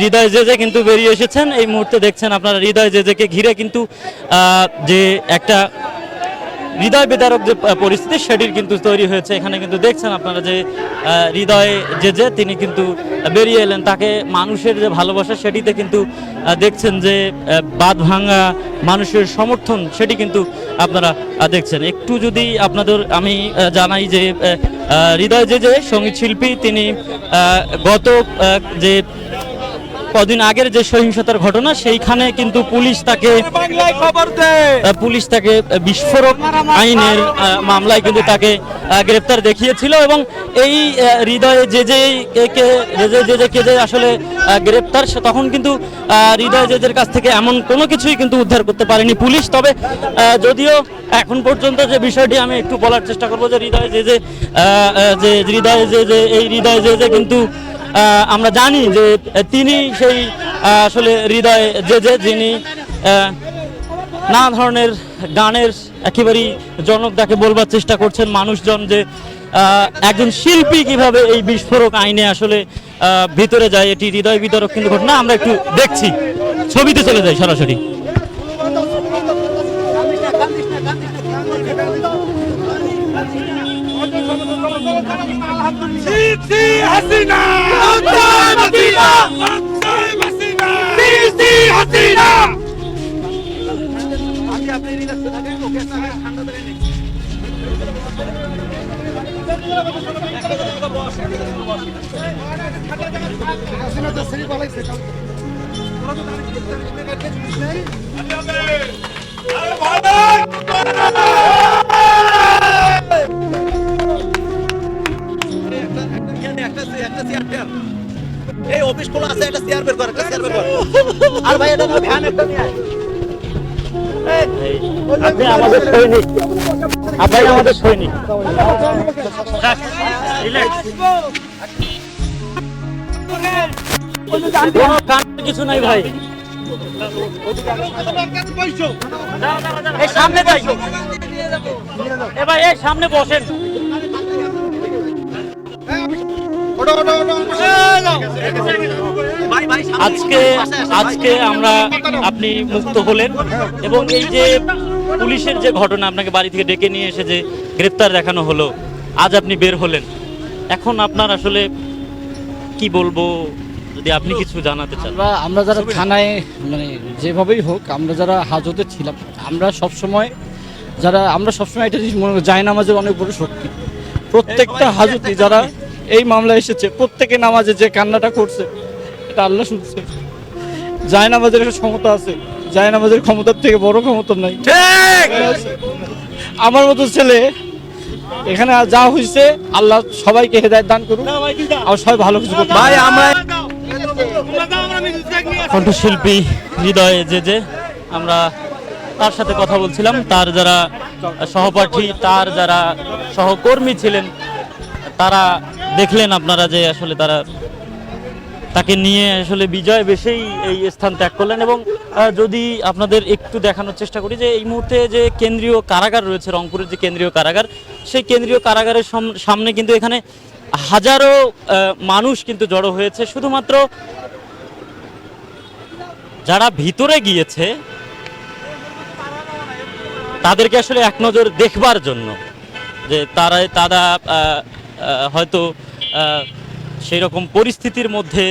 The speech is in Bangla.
হৃদয় জেজে কিন্তু বেরিয়ে এসেছেন। এই মুহূর্তে দেখছেন আপনারা হৃদয় জেজেকে ঘিরে কিন্তু যে একটা হৃদয় বিদারক যে পরিস্থিতি সেটির কিন্তু তৈরি হয়েছে। এখানে কিন্তু দেখছেন আপনারা যে হৃদয় যে যে তিনি কিন্তু বেরিয়ে এলেন। তাকে মানুষের যে ভালোবাসা সেটিতে কিন্তু দেখছেন যে বাঁধ ভাঙা মানুষের সমর্থন সেটি কিন্তু আপনারা দেখছেন। একটু যদি আপনাদের আমি জানাই যে হৃদয় যে যে সংগীত শিল্পী তিনি গত যে কদিন আগের যে সহিংসতার ঘটনা সেইখানে কিন্তু পুলিশ তাকে পুলিশ তাকে বিস্ফোরক আইনের মামলায় কিন্তু তাকে গ্রেপ্তার দেখিয়েছিল এবং এই হৃদয়ে যে যে যে যে কে যে আসলে গ্রেপ্তার সে তখন কিন্তু হৃদয় জেজের কাছ থেকে এমন কোনো কিছুই কিন্তু উদ্ধার করতে পারেনি পুলিশ। তবে যদিও এখন পর্যন্ত যে বিষয়টি আমি একটু বলার চেষ্টা করব যে হৃদয় যে যে হৃদয় যে যে এই হৃদয় যে যে কিন্তু আমরা জানি যে তিনি সেই আসলে হৃদয় যে যে যিনি নানা ধরনের গানের একেবারেই জনক তাকে বলবার চেষ্টা করছেন মানুষজন যে একজন শিল্পী কীভাবে এই বিস্ফোরক আইনে আসলে ভিতরে যায়, এটি হৃদয় বিতরক কিন্তু ঘটনা আমরা একটু দেখছি। ছবিতে চলে যাই সরাসরি। হাসিনা হাসিনা হাসিনা সিসি হাসিনা এই একটা চেয়ার বের কর একটা চেয়ার বের কর আর ভাই এটা ভ্যান একটা নিয়ে আয় আপনি আমাদের সৈনিক আপনি আমাদের সৈনিক কিছু নাই ভাই এই সামনে যাই এ ভাই এই সামনে বসেন ভাই ভাই সামনে আজকে। আজকে আমরা আপনি মুক্ত হলেন এবং এই যে পুলিশের যে ঘটনা আপনাকে বাড়ি থেকে ডেকে নিয়ে এসে যে গ্রেপ্তার দেখানো হলো, আজ আপনি বের হলেন এখন আপনার আসলে কি বলব, যদি আপনি কিছু জানাতে চান আমরা আমরা যারা থানায় মানে যেভাবেই হোক, আমরা যারা হাজতে ছিলাম, আমরা সব সময় যারা, আমরা সবসময় এটা জিনিস মনে করি যায় নামাজের অনেক বড় শক্তি প্রত্যেকটা হাজতে যারা এই মামলা এসেছে, প্রত্যেকে নামাজে যে কান্নাটা করছে এটা আল্লাহ শুনছে। যায় নামাজের একটা ক্ষমতা আছে। যায় নামাজের ক্ষমতার থেকে বড় ক্ষমতা নাই। আমার মতো ছেলে এখানে যা হয়েছে আল্লাহ সবাইকে হেদায়ত দান করুন আর সবাই ভালো কিছু করতে ভাই আমরা কণ্ঠশিল্পী হৃদয় যে যে আমরা তার সাথে কথা বলছিলাম তার যারা সহপাঠী তার যারা সহকর্মী ছিলেন তারা দেখলেন আপনারা যে আসলে তারা তাকে নিয়ে আসলে বিজয় বেশেই এই স্থান ত্যাগ করলেন এবং যদি আপনাদের একটু দেখানোর চেষ্টা করি যে এই মুহূর্তে যে কেন্দ্রীয় কারাগার রয়েছে, রংপুরের যে কেন্দ্রীয় কারাগার, সেই কেন্দ্রীয় কারাগারের সামনে কিন্তু এখানে হাজারো মানুষ কিন্তু জড়ো হয়েছে। শুধুমাত্র যারা ভিতরে গিয়েছে, তাদেরকে আসলে এক নজর দেখবার জন্য যে তারা তারা হয়তো সেই রকম পরিস্থিতির মধ্যে